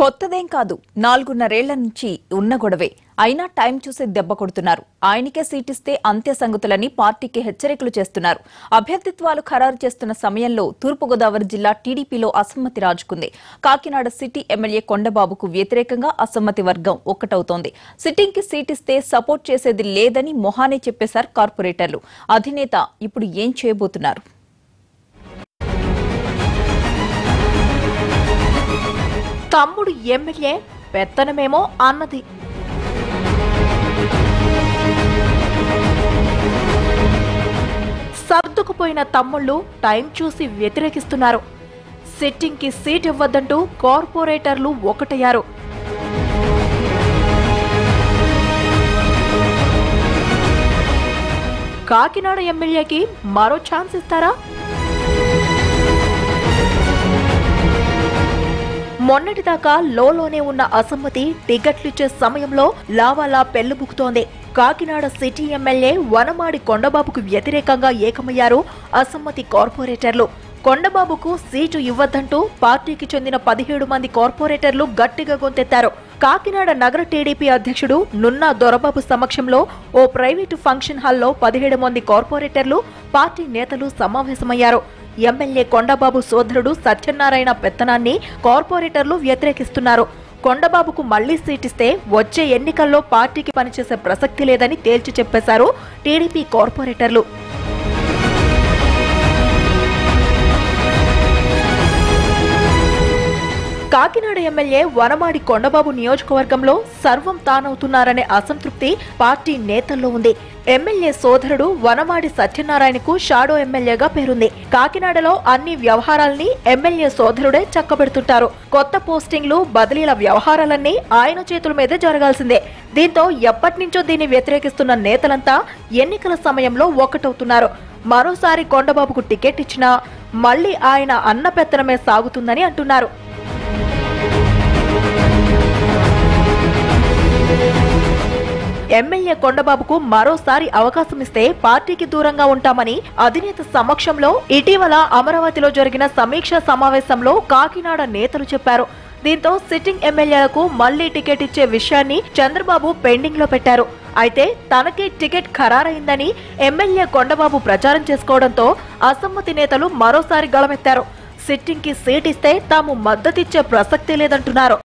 కొత్తదేం కాదు. నాలుగున్నరేళ్ళ నుంచి ఉన్న గొడవే. అయినా టైం చూసి దెబ్బ కొడుతున్నారు. ఆయనకే సీటిస్తే అంత్య సంగతులని పార్టీకి హెచ్చరికలు చేస్తున్నారు. అభ్యర్థిత్వాలు ఖరారు చేస్తున్న సమయంలో తూర్పుగోదావరి జిల్లా టీడీపీలో అసమ్మతి రాజుకుంది. కాకినాడ సిటీ ఎమ్మెల్యే కొండబాబుకు వ్యతిరేకంగా అసమ్మతి వర్గం ఒక్కటవుతోంది. సిట్టింగ్కి సీటిస్తే సపోర్ట్ చేసేది లేదని మొహానే చెప్పేశారు కార్పొరేటర్లు. అధినేత ఇప్పుడు ఏం చేయబోతున్నారు? తమ్ముడు ఎమ్మెల్యే పెత్తనమేమో అన్నది. సర్దుకుపోయిన తమ్ముళ్ళు టైం చూసి వ్యతిరేకిస్తున్నారు. సిట్టింగ్కి సీట్ ఇవ్వద్దంటూ కార్పొరేటర్లు ఒకటయ్యారు. కాకినాడ ఎమ్మెల్యేకి మరో ఛాన్స్ ఇస్తారా? మొన్నటిదాకా లోలోనే ఉన్న అసమ్మతి టికెట్లిచ్చే సమయంలో లావాలా పెళ్ళిబుకుతోంది కాకినాడ సిటీ ఎమ్మెల్యే వనమాడి కొండబాబుకు వ్యతిరేకంగా ఏకమయ్యారు అసమ్మతి కార్పొరేటర్లు. కొండబాబుకు సీటు ఇవ్వద్దంటూ పార్టీకి చెందిన పదిహేడు మంది కార్పొరేటర్లు గట్టిగా గొంతెత్తారు. కాకినాడ నగర టీడీపీ అధ్యక్షుడు నున్నా దొరబాబు సమక్షంలో ఓ ప్రైవేటు ఫంక్షన్ హాల్లో పదిహేడు మంది కార్పొరేటర్లు పార్టీ నేతలు సమావేశమయ్యారు. ఎమ్మెల్యే కొండబాబు సోదరుడు సత్యనారాయణ పెత్తనాన్ని కార్పొరేటర్లు వ్యతిరేకిస్తున్నారు. కొండబాబుకు మళ్ళీ సీటిస్తే వచ్చే ఎన్నికల్లో పార్టీకి పనిచేసే ప్రసక్తి లేదని తేల్చి చెప్పేశారు టీడీపీ కార్పొరేటర్లు. కాకినాడ ఎమ్మెల్యే వనమాడి కొండబాబు నియోజకవర్గంలో సర్వం తానవుతున్నారనే అసంతృప్తి పార్టీ నేతల్లో ఉంది. ఎమ్మెల్యే సోదరుడు వనమాడి సత్యనారాయణకు షాడో ఎమ్మెల్యేగా పేరుంది. కాకినాడలో అన్ని వ్యవహారాల్ని ఎమ్మెల్యే సోదరుడే చక్కబెడుతుంటారు. కొత్త పోస్టింగ్లు బదిలీల వ్యవహారాలన్నీ ఆయన చేతుల మీదే జరగాల్సిందే. దీంతో ఎప్పటినుంచో దీన్ని వ్యతిరేకిస్తున్న నేతలంతా ఎన్నికల సమయంలో ఒక్కటవుతున్నారు. మరోసారి కొండబాబుకు టికెట్ ఇచ్చినా మళ్ళీ ఆయన అన్నపెత్తనమే సాగుతుందని అంటున్నారు. ఎమ్మెల్యే కొండబాబుకు మరోసారి అవకాశం ఇస్తే పార్టీకి దూరంగా ఉంటామని అధినేత సమక్షంలో ఇటీవల అమరావతిలో జరిగిన సమీక్షా సమావేశంలో కాకినాడ నేతలు చెప్పారు. దీంతో సిట్టింగ్ ఎమ్మెల్యేలకు మళ్ళీ టికెట్ ఇచ్చే విషయాన్ని చంద్రబాబు పెండింగ్లో పెట్టారు. అయితే తనకే టికెట్ ఖరారైందని ఎమ్మెల్యే కొండబాబు ప్రచారం చేసుకోవడంతో అసమ్మతి నేతలు మరోసారి గళమెత్తారు. సిట్టింగ్కి సీట్ ఇస్తే తాము మద్దతిచ్చే ప్రసక్తి లేదంటున్నారు.